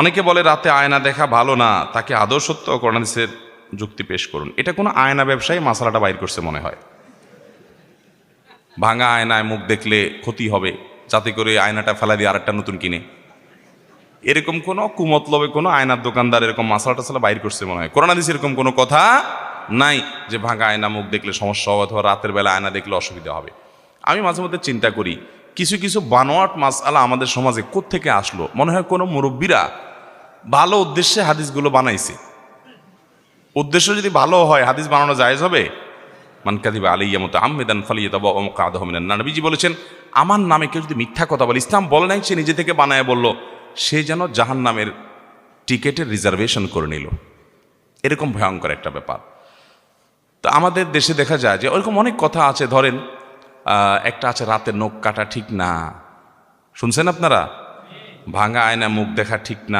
অনেকে বলে রাতে আয়না দেখা ভালো না, তাকে আদৌ সত্য করোনাদিসের যুক্তি পেশ করুন। এটা কোনো আয়না ব্যবসায়ী মশালাটা বাইর করছে মনে হয়। ভাঙা আয়নায় মুখ দেখলে ক্ষতি হবে, যাতে করে আয়নাটা ফেলা দিয়ে আরেকটা নতুন কিনে। এরকম কোনো কুমতলবে কোনো আয়নার দোকানদার এরকম মশলা টসলা বাইর করছে মনে হয়। করোনা এরকম কোনো কথা নাই যে ভাঙা আয়না মুখ দেখলে সমস্যা হবে অথবা রাতের বেলা আয়না দেখলে অসুবিধা হবে। আমি মাঝে মধ্যে চিন্তা করি, কিছু কিছু বানোয়াট মাসালা আমাদের সমাজে কোত্থেকে আসলো? মনে হয় কোনো মুরব্বীরা ভালো উদ্দেশ্যে হাদিসগুলো বানাইছে। উদ্দেশ্য যদি ভালো হয়, হাদিস বানানো জায়েজ হবে? মান কাদিবা আলাইয়া মতো আহমেদান ফালিয়া তবা অমুক আদহমিনান নবীজি বলেছেন, আমার নামে কেউ যদি মিথ্যা কথা বলে, ইসলাম বলে নাই, সে নিজে থেকে বানায় বলল, সে যেন জাহান নামের টিকেটের রিজার্ভেশন করে নিল। এরকম ভয়ঙ্কর একটা ব্যাপার। তো আমাদের দেশে দেখা যায় যে ওরকম অনেক কথা আছে, ধরেন একটা আছে, রাতে নখ কাটা ঠিক না। শুনছেন আপনারা? ভাঙা আয়না মুখ দেখা ঠিক না।